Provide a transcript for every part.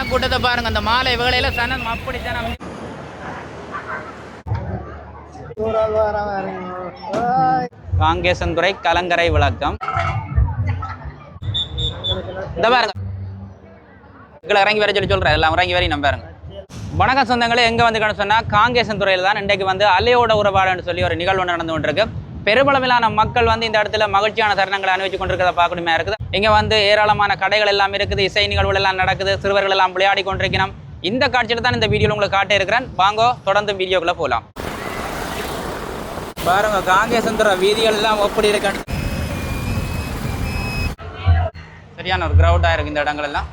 சன கூட்டத்தை பாருங்க அந்த மாலை வேலையில சனம் அப்படி சனம் காங்கேசன்துறை கலங்கரை விளக்கம். இந்த பாருங்க. இறங்கி வர சொல்லி சொல்கிறேன் எல்லாம் இறங்கி வரையும் நம்ம பாருங்க. வணக்கம் சொந்தங்களே எங்கே வந்துக்கணும் சொன்னால் காங்கேசன் துறையில் தான் இன்றைக்கு வந்து அலையோட உறவாடன்னு சொல்லி ஒரு நிகழ்வு நடந்து கொண்டிருக்கு. பெருமளவிலான மக்கள் வந்து இந்த இடத்துல மகிழ்ச்சியான தருணங்களை அனுபவிச்சு கொண்டிருக்கிறத பார்க்கணுமே இருக்குது? இங்கே வந்து ஏராளமான கடைகள் எல்லாம் இருக்குது இசை நிகழ்வுகள் எல்லாம் நடக்குது சிறுவர்கள் எல்லாம் விளையாடி கொண்டிருக்கணும் இந்த காட்சியில் தான் இந்த வீடியோவில் உங்களுக்கு காட்ட இருக்கிறேன். வாங்கோ தொடர்ந்து வீடியோக்குள்ளே போகலாம் பாருங்க காங்கேசந்திர வீதிகள் எல்லாம் எப்படி இருக்கு சரியான ஒரு கிரௌண்டாக இருக்குது இந்த இடங்கள் எல்லாம்.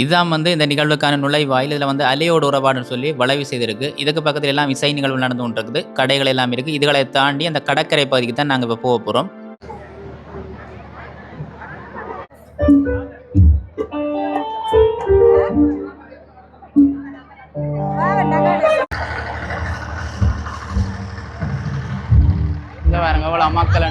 இதுதான் வந்து இந்த நிகழ்வுக்கான நுழைவாயில். இதில் வந்து அலையோட உறவாடுன்னு சொல்லி வளைவு செய்திருக்கு. இதுக்கு பக்கத்தில் எல்லாம் இசை நிகழ்வு நடந்து கொண்டிருக்குது. கடைகள் எல்லாம் இருக்குது இதுகளை தாண்டி அந்த கடற்கரை பகுதிக்கு தான் நாங்கள் இப்போ போக போகிறோம் இங்கே பாருங்க இவ்வளோ மக்கள்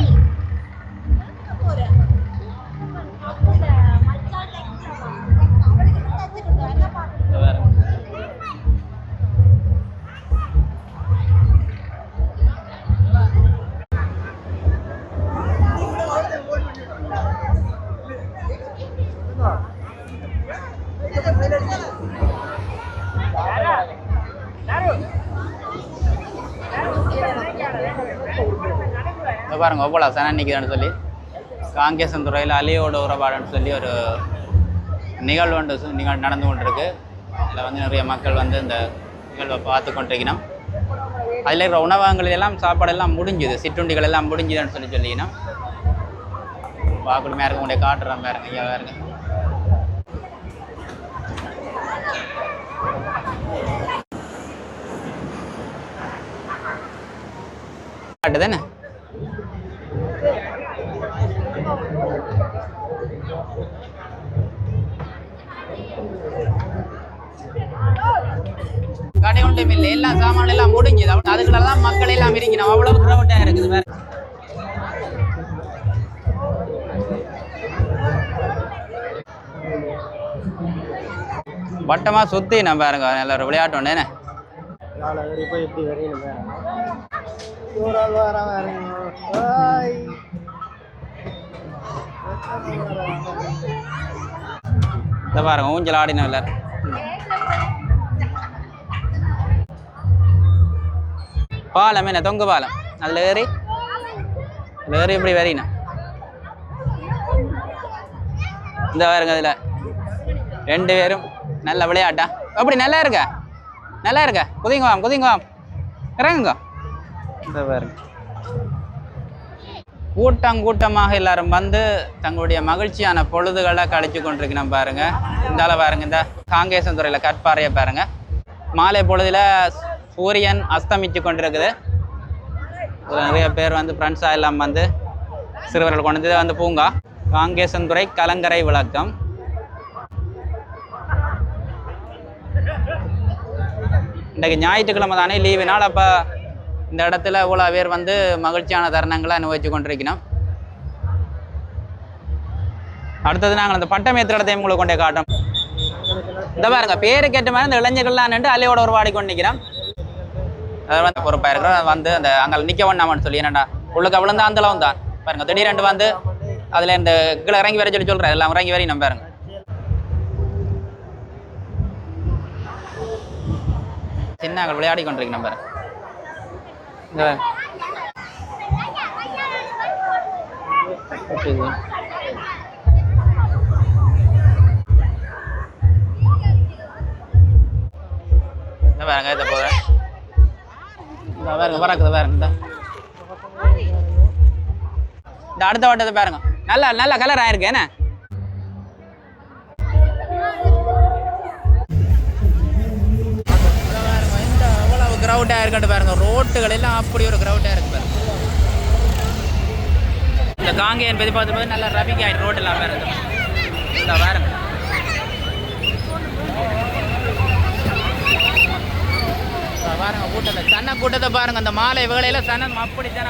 இதை பாருங்க எவ்வளோ சன நிற்குதுன்னு சொல்லி காங்கேசன் துறையில் அலியோட உறவாடுன்னு சொல்லி ஒரு நிகழ்வு ஒன்று நிகழ் நடந்து கொண்டிருக்கு. இதில் வந்து நிறைய மக்கள் வந்து இந்த நிகழ்வை பார்த்து கொண்டிருக்கணும். அதில் இருக்கிற உணவகங்கள் எல்லாம் சாப்பாடெல்லாம் முடிஞ்சுது. சிற்றுண்டிகள் எல்லாம் முடிஞ்சுதுன்னு சொல்லி சொல்லிக்கணும். பார்க்கணுமே இருக்க முடிய காட்டுற பாருங்க ஐயா பாருங்க. காட்டுதானே கடை ஒன்றும் இல்லை. எல்லா சாமான் எல்லாம் முடிஞ்சுது. அதுக்குள்ளெல்லாம் மக்கள் எல்லாம் இருக்கணும் அவ்வளவு கிரௌண்டா இருக்குது வேற. வட்டமா சுத்தி நம்ம பாருங்க ஒரு விளையாட்டு ஒன்று என்ன இந்த பாருங்க ஊஞ்சல் ஆடின விளையாடு பாலம் என்ன தொங்கு பாலம்? நல்ல ஏறி? அதுல ஏறி இப்படி வரையினா இந்த பாருங்க அதில் ரெண்டு பேரும் நல்ல விளையாட்டா? அப்படி நல்லா இருக்க? நல்லா இருக்க? குதிங்க வாம் குதிங்க வாம். இறங்குங்க. இந்த பாருங்க. கூட்டம் கூட்டமாக எல்லாரும் வந்து தங்களுடைய மகிழ்ச்சியான பொழுதுகளை கழிச்சு கொண்டிருக்கணும் பாருங்க. இந்தால பாருங்க இந்த காங்கேசன் துறையில் கற்பாறைய பாருங்க. மாலை பொழுதுல சூரியன் அஸ்தமிச்சு கொண்டிருக்குது. நிறைய பேர் வந்து ஃப்ரெண்ட்ஸாக எல்லாம் வந்து சிறுவர்கள் கொண்டது வந்து பூங்கா. காங்கேசன் துறை கலங்கரை விளக்கம். இன்றைக்கு ஞாயிற்றுக்கிழமை தானே லீவுனால் அப்போ இந்த இடத்துல இவ்வளோ பேர் வந்து மகிழ்ச்சியான தருணங்களை அனுபவிச்சு கொண்டிருக்கணும். அடுத்தது நாங்கள் அந்த பட்டம் ஏற்ற இடத்தையும் உங்களுக்கு கொண்டே காட்டோம். இந்த பாருங்க பேருக்கு ஏற்ற மாதிரி இந்த இளைஞர்கள்லாம் நின்று அலையோட ஒரு வாடி கொண்டு நிற்கிறோம் அது வந்து பொறுப்பாக இருக்கிறோம் வந்து அந்த அங்கே நிற்க வேண்டாமான்னு சொல்லி என்னடா உள்ளுக்கு விழுந்தா அந்த அளவு தான். பாருங்க திடீரெண்டு வந்து அதில் இந்த கீழே இறங்கி வர சொல்லி சொல்கிறேன் எல்லாம் இறங்கி வரையும் நம்ம பாருங்க சின்னங்கள் விளையாடி கொண்டிருக்கு நம்ம ஓகே இந்த பாருங்க இதை போகிறேன் இந்த பாருங்க பறக்குது பாருங்க இந்த இந்த அடுத்த வட்டத்தை பாருங்க நல்ல நல்ல கலர் ஆயிருக்கு என்ன க்ரௌடாக இருக்கட்டு பாருங்கள் ரோட்டுகளெல்லாம் அப்படி ஒரு க்ரௌடாக இருக்கு பாருங்க. இந்த காங்கேயன் பற்றி பார்த்து நல்லா ரபிக் ஆகிட்டு ரோட்டெல்லாம் எல்லாம் பாருங்க. இந்த பாருங்க. பாருங்க கூட்டத்தை சன கூட்டத்தை பாருங்க. அந்த மாலை வேலையில சனம் அப்படித்தான்